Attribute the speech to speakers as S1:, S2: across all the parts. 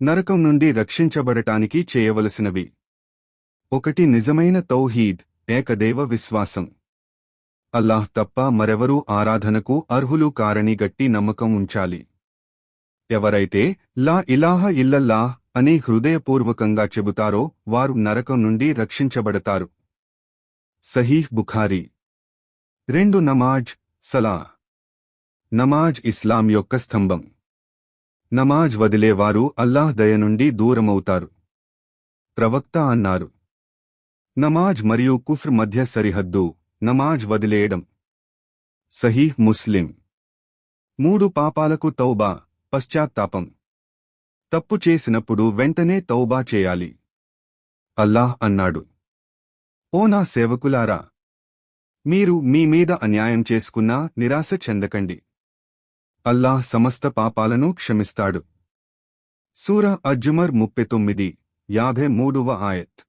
S1: నరకం నుండి రక్షించబడటానికి చేయవలసినవి. ఒకటి నిజమైన తౌహీద్ ఏకదేవ విశ్వాసం. అల్లాహ్ తప్ప మరెవరూ ఆరాధనకు అర్హులు కారని గట్టి నమ్మకం ఉంచాలి. ఎవరైతే లా ఇలాహ ఇల్లల్లాహ్ అని హృదయపూర్వకంగా చెబుతారో వారు నరకం నుండి రక్షించబడతారు. సహీహ్ బుఖారీ. రెండు నమాజ్ సలా నమాజ్ ఇస్లాం యొక్క స్తంభం. నమాజ్ వదిలేవారు అల్లాహ్ దయ నుండి దూరమవుతారు. ప్రవక్త అన్నారు నమాజ్ మరియు కుఫ్ర్ మధ్య సరిహద్దు నమాజ్ వదిలేయడం. సహీహ్ ముస్లిం మూడు పాపాలకు తౌబా పశ్చాత్తాపం. తప్పు చేసినప్పుడు వెంటనే తౌబా చేయాలి. అల్లాహ్ అన్నాడు ఓ నా సేవకులారా మీరు మీ మీద అన్యాయం చేసుకున్నా నిరాశ చెందకండి. అల్లాహ్ సమస్త పాపాలను క్షమిస్తాడు. సూర అజ్జుమర్ ముప్పై తొమ్మిది యాభై మూడవ ఆయత్.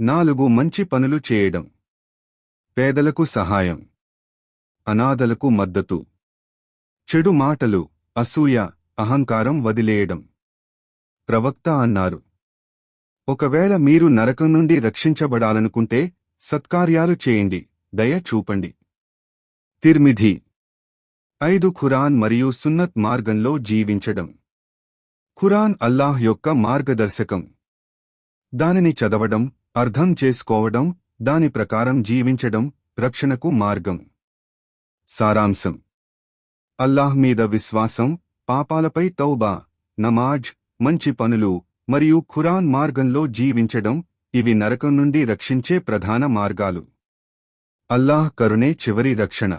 S1: నాలుగు మంచి పనులు చేయడం. పేదలకు సహాయం. అనాథలకు మద్దతు. చెడు మాటలు అసూయ అహంకారం వదిలేయడం. ప్రవక్త అన్నారు. ఒకవేళ మీరు నరకం నుండి రక్షించబడాలనుకుంటే సత్కార్యాలు చేయండి దయ చూపండి. తిర్మిధి ఐదు ఖురాన్ మరియు సున్నత్ మార్గంలో జీవించడం. ఖురాన్ అల్లాహ్ యొక్క మార్గదర్శకం. దానిని చదవడం అర్థం చేసుకోవడం దాని ప్రకారం జీవించడం రక్షణకు మార్గం. సారాంశం. అల్లాహ్ మీద విశ్వాసం పాపాలపై తౌబా నమాజ్ మంచి పనులు మరియు ఖురాన్ మార్గంలో జీవించడం ఇవి నరకం నుండి రక్షించే ప్రధాన మార్గాలు. అల్లాహ్ కరుణే చివరి రక్షణ.